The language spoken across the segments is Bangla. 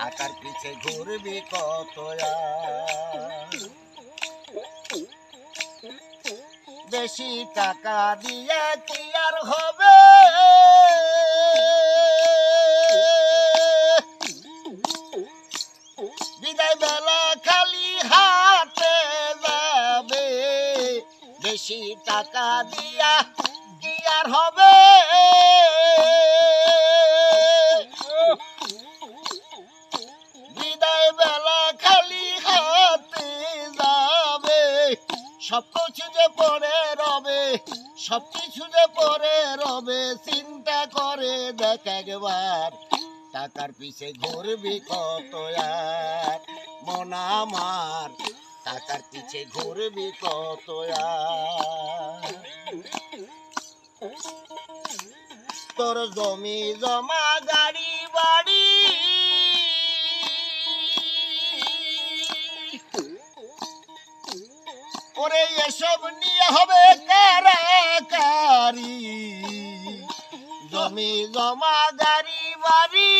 টাকার পিছে ঘুরবি কত বেশি টাকা দিয়ে কি আর হবে? বিদায় বেলা খালি হাতে যাবে। বেশি টাকা দিয়া কি আর হবে? সব কিছু যে পরে রবে সব কিছু যে পরে রবে, চিন্তা করে দেখ একবার। টাকার পিছে ঘুরবি কত আর, মন আমার, টাকার পিছে ঘুরবি কত আর। তোর জমি জমা, গাড়ি বাড়ি ওরে এসব নিয়ে হবে কারাকারি। জমি জমা গাড়ি বাড়ি।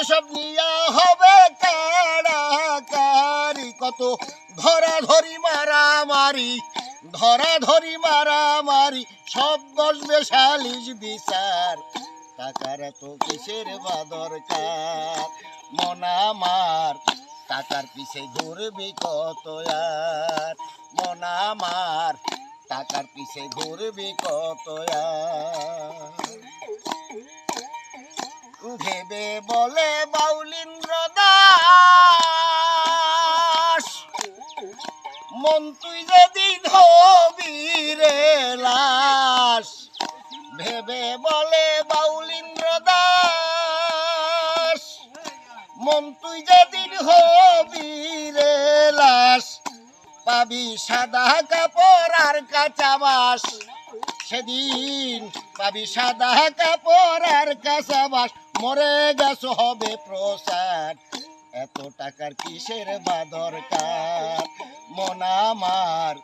এসব নিয়ে হবে কারাকারি। কত ধরা ধরি মারামারি ধরা ধরি মারামারি, সব বসবে সালিশ বিচার। টাকার তো কিসের বা দরকার? মন আমার টাকার পিছে ঘুরবি কত আর? মন আমার পিছে ঘুরবি কত ভেবে বলে বাউলিন্দ্র দাস, মন তুই যেদিন হবি রে লাশ। ভেবে বলে তুই যেদিন হবি রে লাশ, পাবি সাদা কাপড় আর কাঁচা সেদিন পাবি সাদা কাপড় আর কাঁচা মরে গেছ হবে প্রসাদ, এত টাকার কিসের বা দরকার? মন আমার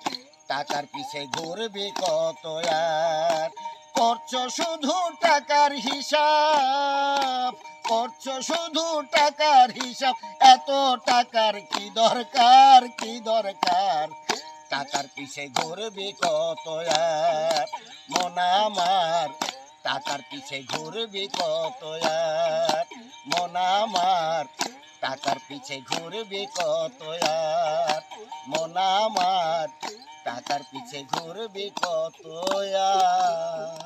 টাকার পিছে ঘুরবি কত আর? করছ শুধু টাকার হিসাব করছ শুধু টাকার হিসাব, এত টাকার কি দরকার কি দরকার? টাকার পিছে ঘুরবি কত আর? মন আমার, টাকার পিছে ঘুরবি কত আর? মন আমার, টাকার পিছে ঘুরবি কত আর? মন আমার, টাকার পিছে ঘুরবি কত আর?